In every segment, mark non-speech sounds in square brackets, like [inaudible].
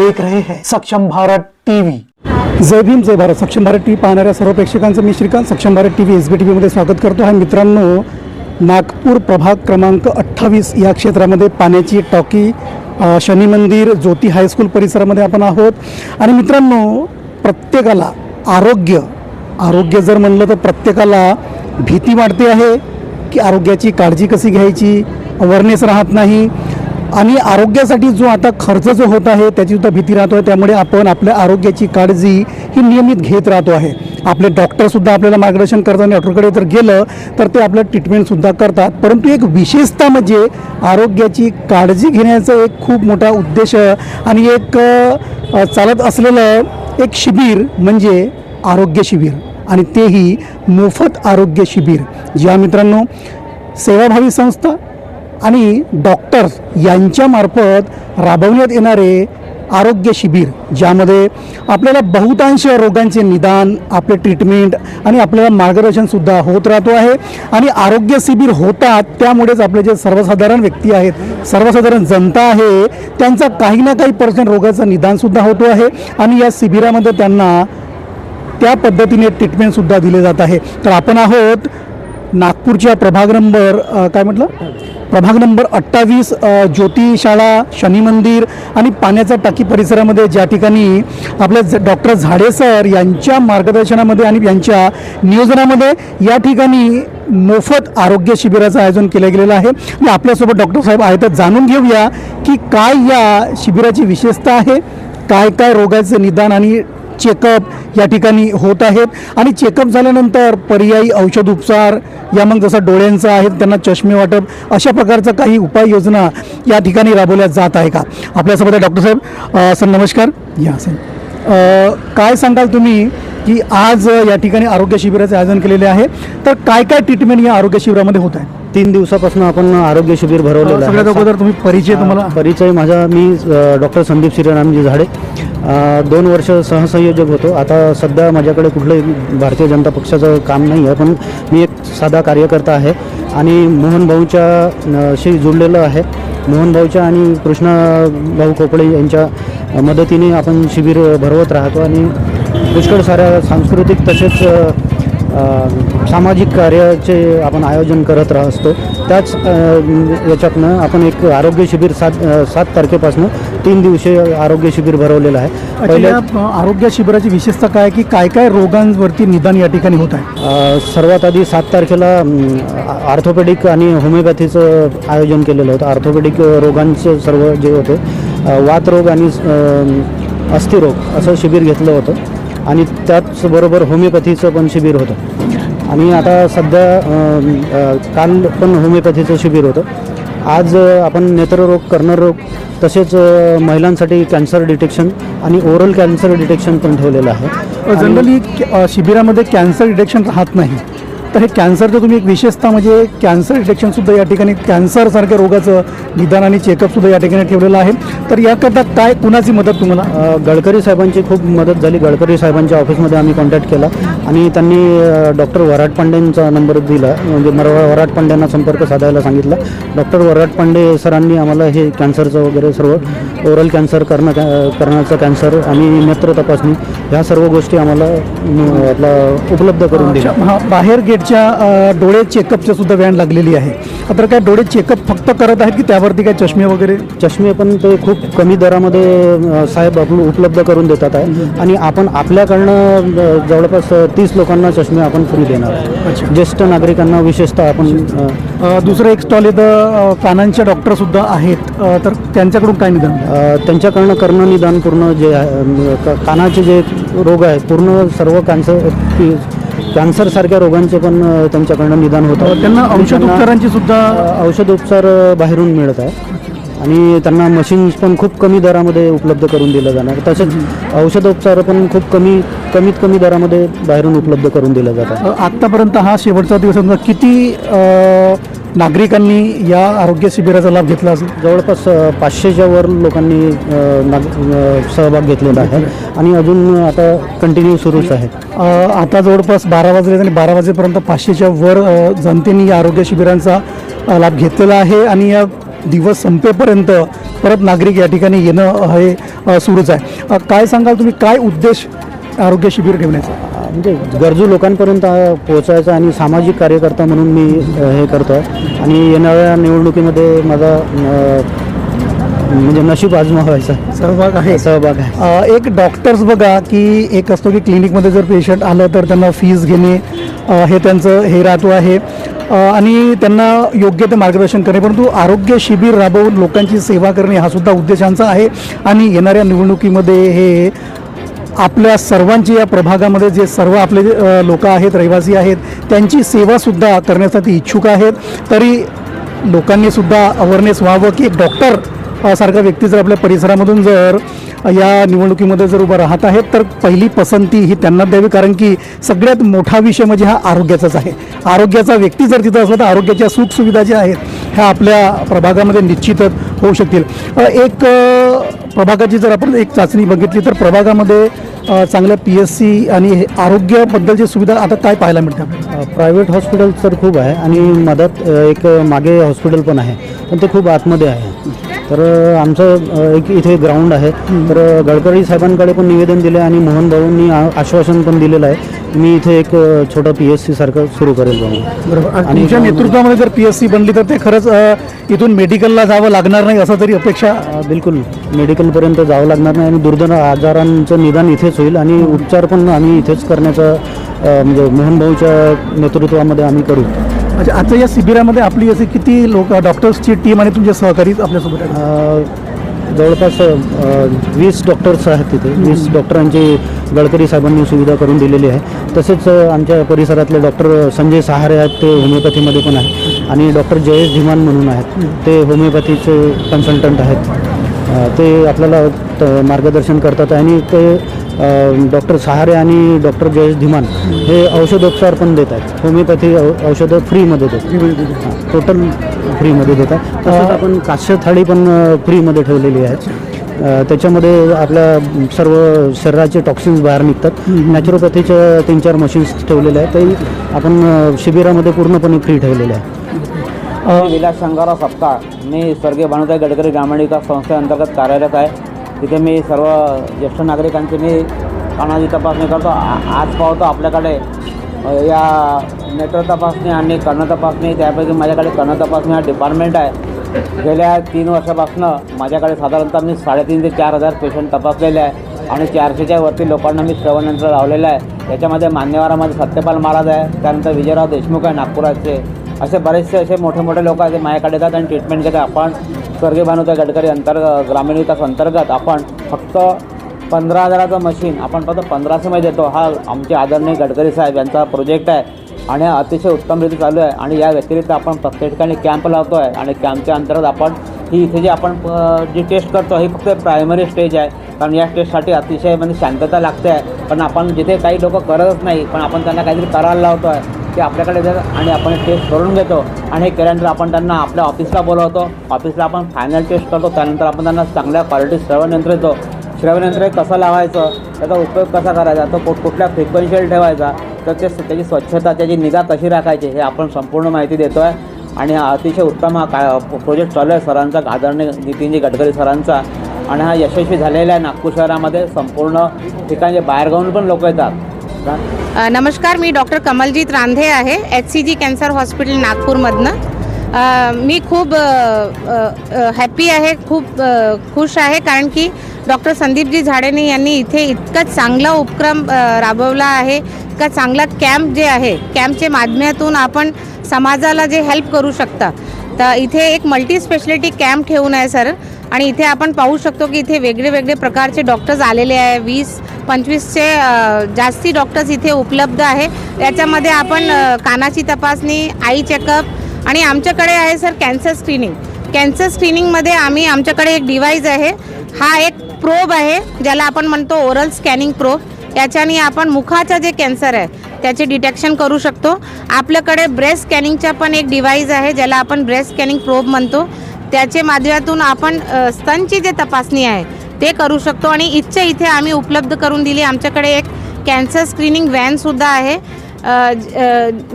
देख रहे हैं। सक्षम भारत टीवी। जय भीम जय भारत। सक्षम भारत टीव्ही पाहणाऱ्या सर्व प्रेक्षकांचं मी Shrikant Saksham Bharat TV S B T व्हीमध्ये स्वागत करतो. आहे मित्रांनो नागपूर प्रभाग क्रमांक अठ्ठावीस या क्षेत्रामध्ये पाण्याची टॉकी शनी मंदिर ज्योती हायस्कूल परिसरामध्ये आपण आहोत. आणि मित्रांनो प्रत्येकाला आरोग्य आरोग्य जर म्हणलं तर प्रत्येकाला भीती वाटते आहे की आरोग्याची काळजी कशी घ्यायची? अवेअरनेस राहत नाही. आणि आरोग्यासाठी जो आता खर्च जो होत आहे त्याची सुद्धा भीती राहतो. आहे त्यामुळे आपण आपल्या आरोग्याची काळजी ही नियमित घेत राहतो आहे. आपले डॉक्टरसुद्धा आपल्याला मार्गदर्शन करतात आणि डॉक्टरकडे जर गेलं तर ते आपलं ट्रीटमेंटसुद्धा करतात. परंतु एक विशेषता म्हणजे आरोग्याची काळजी घेण्याचा एक खूप मोठा उद्देश आणि एक चालत असलेलं एक शिबिर म्हणजे आरोग्य शिबिर. आणि तेही मोफत आरोग्य शिबिर. ज्या मित्रांनो सेवाभावी संस्था आणि डॉक्टर्स यांच्यामार्फत राबवण्यात येणारे आरोग्य शिबिर ज्यामध्ये आपल्याला बहुतांश रोगांचे निदान आपले ट्रीटमेंट आणि आपल्याला मार्गदर्शनसुद्धा होत राहतो आहे. आणि आरोग्य शिबिर होतात त्यामुळेच आपले जे सर्वसाधारण व्यक्ती आहेत सर्वसाधारण जनता आहे त्यांचा काही ना काही पर्सेंट रोगाचं निदानसुद्धा होतो आहे. आणि या शिबिरामध्ये त्यांना त्या पद्धतीने ट्रीटमेंटसुद्धा दिले जात आहे. तर आपण आहोत नागपूरच्या प्रभाग नंबर काय म्हटलं? प्रभाग नंबर अठ्ठावीस अ, ज्योती शाळा शनी मंदिर आणि पाण्याच्या टाकी परिसरामध्ये ज्या ठिकाणी आपले ज- डॉक्टर झाडे सर यांच्या मार्गदर्शनामध्ये आणि यांच्या नियोजनामध्ये या ठिकाणी मोफत आरोग्य शिबिराचं आयोजन केलं गेलेलं आहे. आणि आपल्यासोबत डॉक्टर साहेब आहेत तर जाणून घेऊया की काय या शिबिराची विशेषता आहे काय काय रोगाचं निदान आणि चेकअप या ठिकाणी होत आहेत. आणि चेकअप झाल्यानंतर पर्यायी औषध उपचार या मग जसं डोळ्यांचं आहे त्यांना चष्मे वाटप अशा प्रकारचं काही उपाययोजना या ठिकाणी राबवल्या जात आहे का? आपल्यासोबत आहे डॉक्टर साहेब. सर नमस्कार. या सर. काय सांगाल तुम्ही की आज या ठिकाणी आरोग्य शिबिराचे आयोजन केलेले आहे? तर काय काय ट्रीटमेंट या आरोग्य शिबिरामध्ये होत आहे? तीन दिवसापासून आपण आरोग्य शिबिर भरवलेलं सगळ्यात अगोदर तुम्ही परिचय तुम्हाला परिचय माझा मी डॉक्टर संदीप श्रीरामजी झाडे. दोन वर्ष सहसंयोजक होतो. आता सध्या माझ्याकडे कुठलंही भारतीय जनता पक्षाचं काम नाही आहे पण मी एक साधा कार्यकर्ता आहे आणि मोहन भाऊच्या शी जुळलेलं आहे. मोहन भाऊच्या आणि कृष्णा भाऊ कोपळे यांच्या मदतीने आपण शिबिर भरवत राहतो आणि पुष्कळ साऱ्या सांस्कृतिक तसेच सामाजिक कार्याचे आपण आयोजन करत राह असतो. त्याच याच्यातनं आपण एक आरोग्य शिबिर सात सात तारखेपासून तीन दिवसीय आरोग्य शिबिर भरवलेलं आहे. अच्छा, पहिले या अ, आरोग्य शिबिराची विशेषता काय की काय काय रोगांवरती निदान या ठिकाणी होत आहे? सर्वात आधी सात तारखेला आर्थोपेडिक आणि होमिओपॅथीचं आयोजन केलेलं होतं. आर्थोपेडिक रोगांचे सर्व जे होते वातरोग आणि अस्थिरोग असं शिबिर घेतलं होतं. आणि त्याचबरोबर होमिओपॅथीचं पण शिबिर होतं. आणि आता सध्या काल पण होमिओपॅथीचं शिबिर होतं. आज आपण नेत्ररोग कर्णरोग तसेच महिलांसाठी कॅन्सर डिटेक्शन आणि ओरल कॅन्सर डिटेक्शन पण ठेवलेलं आहे. जनरली शिबिरामध्ये कॅन्सर डिटेक्शन राहत नाही. तर हे कॅन्सरचं तुम्ही एक विशेषता म्हणजे कॅन्सर डिटेक्शनसुद्धा या ठिकाणी कॅन्सरसारख्या रोगाचं निदान आणि चेकअपसुद्धा या ठिकाणी ठेवलेलं आहे. तर याकरता काय कुणाची मदत तुम्हाला? गडकरी साहेबांची खूप मदत झाली. गडकरी साहेबांच्या ऑफिसमध्ये आम्ही कॉन्टॅक्ट केला. आणि त्यांनी डॉक्टर वराट पांडेंचा नंबर दिला. म्हणजे मर वराट पांड्यांना संपर्क साधायला सांगितला. डॉक्टर वराट पांडे सरांनी आम्हाला हे कॅन्सरचं वगैरे सर्व ओरल कॅन्सर करणं करण्याचं कॅन्सर आणि नेत्र तपासणी ह्या सर्व गोष्टी आम्हाला आपला उपलब्ध करून दिल्या. हा बाहेर गेटच्या अ, डोळे चेकअपच्या सुद्धा व्हॅन लागलेली आहे. तर काय डोळे चेकअप फक्त करत आहेत की त्यावरती काय चष्मे वगैरे? चष्मे पण ते खूप कमी दरामध्ये साहेब आपण उपलब्ध करून देतात आहे. आणि आपण आपल्याकडनं जवळपास तीस लोकांना चष्मे आपण फ्री देणार. आहे ज्येष्ठ नागरिकांना विशेषतः आपण दुसरं एक स्टॉल इथं कानांचे डॉक्टरसुद्धा आहेत. तर त्यांच्याकडून काय निदान? त्यांच्याकडनं कर्णनिदान पूर्ण जे कानाचे जे रोग आहेत पूर्ण सर्व कॅन्सर कॅन्सरसारख्या रोगांचे पण त्यांच्याकडनं निदान होतं. त्यांना औषध उपचारांची सुद्धा अ, औषध उपचार अ, बाहेरून मिळत आहे आणि त्यांना मशीन्स पण खूप कमी दरामध्ये उपलब्ध करून दिलं जाणार. तसेच औषधोपचार पण खूप कमी कमीत कमी दरामध्ये बाहेरून उपलब्ध करून दिलं जातात. अ, आत्तापर्यंत हा शेवटचा दिवस. किती नागरिकांनी या आरोग्य शिबिराचा लाभ घेतला असेल. जवळपास पाचशेच्या वर लोकांनी नाग सहभाग घेतलेला आहे. आणि अजून आता कंटिन्यू सुरूच आहे. आता जवळपास बारा वाजले आणि बारा वाजेपर्यंत पाचशेच्या वर जनतेने या आरोग्य शिबिरांचा लाभ घेतलेला आहे. आणि या दिवस संपेपर्यंत परत नागरिक या ठिकाणी येणं हे सुरूच आहे. काय सांगाल तुम्ही? काय उद्देश आरोग्य शिबिर ठेवण्याचा? म्हणजे गरजू लोकांपर्यंत पोहोचायचं आणि सामाजिक कार्यकर्ता म्हणून मी हे करतो आहे आणि येणाऱ्या निवडणुकीमध्ये माझा म्हणजे नशीब आजमावायचा सहभाग आहे. सहभाग आहे. एक डॉक्टर्स बघा की एक असतो की क्लिनिकमध्ये जर पेशंट आलं तर त्यांना फीज घेणे हे त्यांचं हे राहतो आहे. आणि त्यांना योग्य ते मार्गदर्शन करणे परंतु आरोग्य शिबिर राबवून लोकांची सेवा करणे हा सुद्धा उद्देशांचा आहे. आणि येणाऱ्या निवडणुकीमध्ये हे आपल्या सर्वांची या प्रभागामध्ये जे सर्व आपले लोक आहेत रहिवासी आहेत त्यांची सेवासुद्धा करण्यासाठी इच्छुक आहेत. तरी लोकांनीसुद्धा अवेअरनेस व्हावं की एक डॉक्टर सारखा व्यक्ती जर आपल्या परिसरामधून जर या निवडणुकीमध्ये जर उभं राहत आहेत तर पहिली पसंती ही त्यांना द्यावी. कारण की सगळ्यात मोठा विषय म्हणजे हा आरोग्याचाच आहे. आरोग्याचा व्यक्ती जर तिथं असला तर आरोग्याच्या सुखसुविधा ज्या आहेत ह्या आपल्या प्रभागामध्ये निश्चितच होऊ शकतील. एक प्रभागाची जर आपण एक चाचणी बघितली तर प्रभागामध्ये चांगल्या पी एस सी आणि हे आरोग्याबद्दलची सुविधा आता काय पाहायला मिळतात प्रायव्हेट हॉस्पिटल तर खूप आहे आणि मधात एक मागे हॉस्पिटल पण आहे. पण ते खूप आतमध्ये आहे. तर आमचं एक इथे ग्राउंड आहे. तर गडकरी साहेबांकडे पण निवेदन दिलं आहे आणि मोहन भाऊंनी आश्वासन पण दिलेलं आहे. मी इथे एक छोटं पी एस सी सारखं सुरू करेल बरोबर. आणि नेतृत्वामध्ये जर पी एस सी बनली तर ते खरंच इथून मेडिकलला जावं लागणार नाही असं तरी अपेक्षा? बिलकुल. मेडिकलपर्यंत जावं लागणार नाही आणि दुर्धर आजारांचं निदान इथेच होईल आणि उपचार पण आम्ही इथेच करण्याचं म्हणजे मोहन भाऊच्या नेतृत्वामध्ये आम्ही करू. अच्छा आता या शिबिरामध्ये आपली अशी किती लोक डॉक्टर्सची टीम आणि तुमचे सहकारी आपल्यासोबत आहेत? जवळपास वीस डॉक्टर्स आहेत तिथे. वीस डॉक्टरांची गडकरी साहेबांनी सुविधा करून दिलेली आहे. तसेच आमच्या परिसरातले डॉक्टर संजय सहारे आहेत ते होमिओपॅथीमध्ये पण आहेत. आणि डॉक्टर जयेश धीमान म्हणून आहेत. ते होमिओपॅथीचे कन्सल्टंट आहेत. ते आपल्याला मार्गदर्शन करतात. आणि ते डॉक्टर सहारे आणि डॉक्टर जयेश धीमान हे औषधोपचार पण देत आहेत. होमिओपॅथी औ- औषधं फ्रीमध्ये देतात हां, टोटल फ्रीमध्ये देतात तसंच आपण काश्य थाळी पण फ्रीमध्ये ठेवलेली आहे. त्याच्यामध्ये आपल्या सर्व शरीराचे टॉक्सिन्स बाहेर निघतात. नॅचरोपॅथीच्या तीन चार मशीन्स ठेवलेल्या आहेत. ते आपण शिबिरामध्ये पूर्णपणे फ्री ठेवलेले आहे. विलास शंकरराव सप्ताह. मी स्वर्गीय भानुताई गडकरी ग्रामीण विकास संस्थेअंतर्गत कार्यरत आहे. तिथे मी सर्व ज्येष्ठ नागरिकांची मी कानाची तपासणी करतो. आ- आज पाहतो आपल्याकडे या नेत्र तपासणी आणि कर्ण तपासणी त्यापैकी माझ्याकडे कर्ण तपासणी हा डिपार्टमेंट आहे. गेल्या तीन वर्षापासून माझ्याकडे साधारणतः मी साडेतीन ते चार हजार पेशंट तपासलेले आहे आणि चारशेच्या वरती लोकांना मी श्रवणयंत्र लावलेलं आहे. त्याच्यामध्ये मान्यवरामध्ये सत्यपाल महाराज आहे त्यानंतर विजयराव देशमुख आहे नागपुराचे. असे बरेचसे असे मोठे मोठे लोक आहेत माझ्याकडे येतात आणि ट्रीटमेंट घेतात. आपण स्वर्गीय भानुता गडकरी अंतर्गत ग्रामीण विकास अंतर्गत आपण फक्त पंधरा हजाराचं मशीन आपण फक्त पंधराशेमध्ये देतो. हा आमचे आदरणीय गडकरी साहेब यांचा प्रोजेक्ट आहे आणि हा अतिशय उत्तमरित्या चालू आहे. आणि या व्यतिरिक्त आपण प्रत्येक ठिकाणी कॅम्प लावतो आहे आणि कॅम्पच्या अंतर्गत आपण ही इथे जी आपण जी टेस्ट करतो ही फक्त प्रायमरी स्टेज आहे. कारण या टेस्टसाठी अतिशय म्हणजे शांतता लागते आहे. पण आपण जिथे काही लोक करतच नाही पण आपण त्यांना काहीतरी करायला लावतो आहे ते आपल्याकडे येतात आणि आपण टेस्ट करून घेतो आणि हे केल्यानंतर आपण त्यांना आपल्या ऑफिसला बोलवतो. ऑफिसला आपण फायनल टेस्ट करतो. त्यानंतर आपण त्यांना चांगल्या क्वालिटी श्रवणयंत्र येतो श्रवणयंत्र कसं लावायचं? त्याचा उपयोग कसा करायचा? तो कुठ कुठल्या फ्रिक्वेन्शियल ठेवायचा? तर ते त्याची स्वच्छता त्याची निगा कशी राखायची हे आपण संपूर्ण माहिती देतो आहे आणि हा अतिशय उत्तम हा काय प्रोजेक्ट चालू आहे सरांचा आदरणीय नितीनजी गडकरी सरांचा. आणि हा यशस्वी झालेला आहे नागपूर शहरामध्ये. संपूर्ण ठिकाणी बाहेरगावून पण लोक येतात. नमस्कार मी डॉक्टर कमलजीत रांधे आहे H C G cancer hospital नागपूरमधनं. मी खूप हॅपी आहे खूप खुश आहे कारण की डॉक्टर संदीपजी झाडेने यांनी इथे इतका चांगला उपक्रम राबवला आहे इतका चांगला कॅम्प जे आहे कॅम्पच्या माध्यमातून आपण समाजाला जे हेल्प करू शकता. तर इथे एक मल्टी स्पेशलिटी कॅम्प ठेवून आहे सर. आणि इथे आपण पाहू शकतो की इथे वेगळे वेगळे प्रकारचे डॉक्टर्स आलेले आहे वीस पंचवीसचे जास्ती डॉक्टर्स इथे उपलब्ध आहे. याच्यामध्ये आपण कानाची तपासणी आई चेकअप आणि आमच्याकडे आहे सर कॅन्सर स्क्रीनिंग कॅन्सर स्क्रीनिंगमध्ये आम्ही आमच्याकडे एक डिव्हाइस आहे. हा एक प्रोब आहे ज्याला आपण म्हणतो ओरल स्कॅनिंग प्रोब याच्याने आपण मुखाचा जे कॅन्सर आहे त्याचे डिटेक्शन करू शकतो. आपल्याकडे ब्रेस्ट स्कॅनिंगचा पण एक डिव्हाइस आहे ज्याला आपण ब्रेस्ट स्कॅनिंग प्रोब म्हणतो. त्याच्या माध्यमातून आपण स्तनची जे तपासणी आहे ते करू शकतो आणि इच्छा इथे आम्ही उपलब्ध करून दिली. आमच्याकडे एक कॅन्सर स्क्रीनिंग व्हॅनसुद्धा आहे.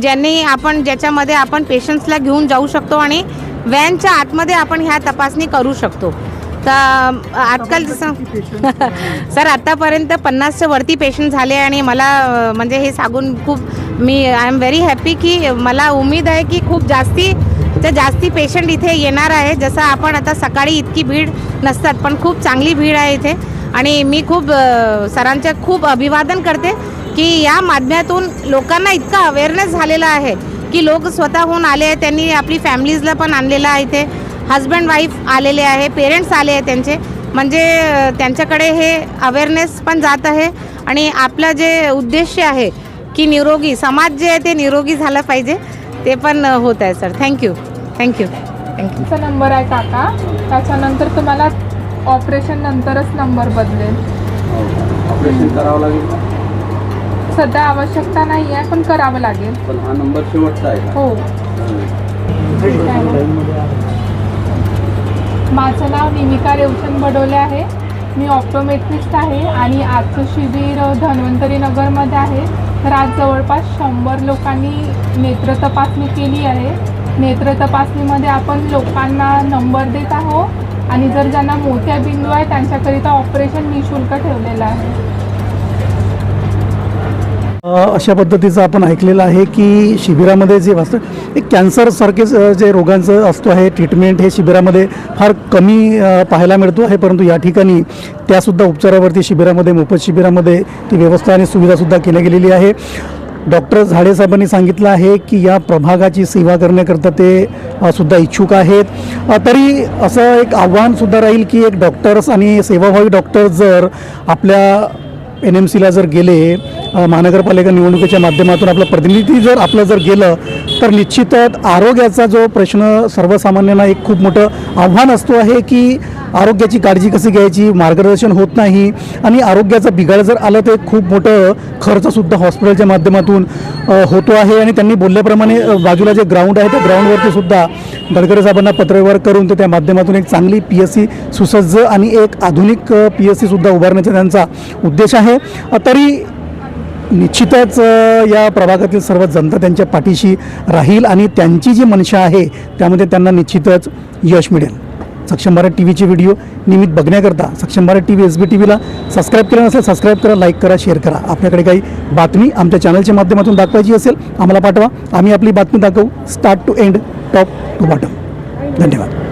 ज्यांनी आपण ज्याच्यामध्ये आपण पेशंट्सला घेऊन जाऊ शकतो आणि व्हॅनच्या आतमध्ये आपण ह्या तपासणी करू शकतो. तर आजकाल जसं [laughs] सर आतापर्यंत पन्नासच्या वरती पेशंट झाले आणि मला म्हणजे हे सांगून खूप मी आय एम व्हेरी हॅपी की मला उमेद आहे की खूप जास्ती तर जास्ती पेशंट इथे येणार आहे जसं आपण आता सकाळी इतकी भीड नसतात पण खूप चांगली भीड आहे इथे. आणि मी खूप अ, सरांचे खूप अभिवादन करते की या माध्यमातून लोकांना इतका अवेअरनेस झालेला आहे की लोक स्वतःहून आले त्यांनी आपली फॅमिलीजला पण आणलेलं आहे इथे. हजबंड वाईफ आलेले आहे पेरेंट्स आले आहे त्यांचे. म्हणजे त्यांच्याकडे हे अवेअरनेस पण जात आहे. आणि आपलं जे उद्देश आहे की निरोगी समाज जे आहे ते निरोगी झालं पाहिजे. ते पण होत आहे sir. Thank you thank you thank you चा नंबर आहे काका. त्याच्यानंतर तुम्हाला ऑपरेशन नंतरच नंबर बदलेल. ऑपरेशन करावं लागेल का? सध्या आवश्यकता नाही आहे पण करावं लागेल. पण हा नंबर शेवटचा आहे का? हो. ठीक आहे मग. माझं नाव निमिका रेवचंद बडोले आहे. मी ऑप्टोमेट्रिस्ट आहे आणि आजचं शिबिर धन्वंतरी नगरमध्ये आहे. तर आज जवळपास शंभर लोकांनी नेत्र तपासणी केली आहे. नेत्र तपासणीमध्ये आपण लोकांना नंबर देत आहोत आणि जर ज्यांना मोठ्या बिंदू आहे त्यांच्याकरिता ऑपरेशन निशुल्क ठेवलेलं आहे. अशा पद्धतीचं आपण ऐकलेलं आहे की शिबिरामध्ये जे वास्तव एक कॅन्सरसारखेच जे रोगांचं असतो आहे ट्रीटमेंट हे शिबिरामध्ये फार कमी पाहायला मिळतो आहे परंतु या ठिकाणी त्यासुद्धा उपचारावरती शिबिरामध्ये मोफत शिबिरामध्ये ती व्यवस्था आणि सुविधासुद्धा केली गेलेली आहे. डॉक्टर झाडे साहेबांनी सांगितलं आहे की या प्रभागाची सेवा करण्याकरता ते सुद्धा इच्छुक आहेत. तरी असं एक आव्हानसुद्धा राहील की एक डॉक्टर्स आणि सेवाभावी डॉक्टर्स जर आपल्या एन एम सीला जर गेले महानगरपालिका निवडणुकीच्या माध्यमातून आपलं प्रतिनिधी जर आपलं जर गेलं तर निश्चितच आरोग्याचा जो प्रश्न सर्वसामान्यांना एक खूप मोठं आव्हान असतो आहे की आरोग्याची काळजी कशी घ्यायची? मार्गदर्शन होत नाही. आणि आरोग्याचा बिघाड जर आलं तर खूप मोठं खर्चसुद्धा हॉस्पिटलच्या माध्यमातून होतो आहे. आणि त्यांनी बोलल्याप्रमाणे बाजूला जे ग्राउंड आहे त्या ग्राउंडवरती सुद्धा गडकरी साहेबांना पत्रव्यवहार करून ते त्या माध्यमातून एक चांगली पी एस सी सुसज्ज आणि एक आधुनिक पी एस सीसुद्धा उभारण्याचा त्यांचा उद्देश आहे. तरी निश्चितच या प्रभागातील सर्व जनता त्यांच्या पाठीशी राहील आणि त्यांची जी मनशा आहे त्यामध्ये त्यांना निश्चितच यश मिळेल. सक्षम भारत टी व्हीचे व्हिडिओ नियमित बघण्याकरता Saksham Bharat T V S B T व्हीला subscribe केलं नसेल सबस्क्राईब करा लाईक करा शेअर करा. आपल्याकडे काही बातमी आमच्या चॅनलच्या माध्यमातून दाखवायची असेल आम्हाला पाठवा. आम्ही आपली बातमी दाखवू. Start to end top to bottom धन्यवाद.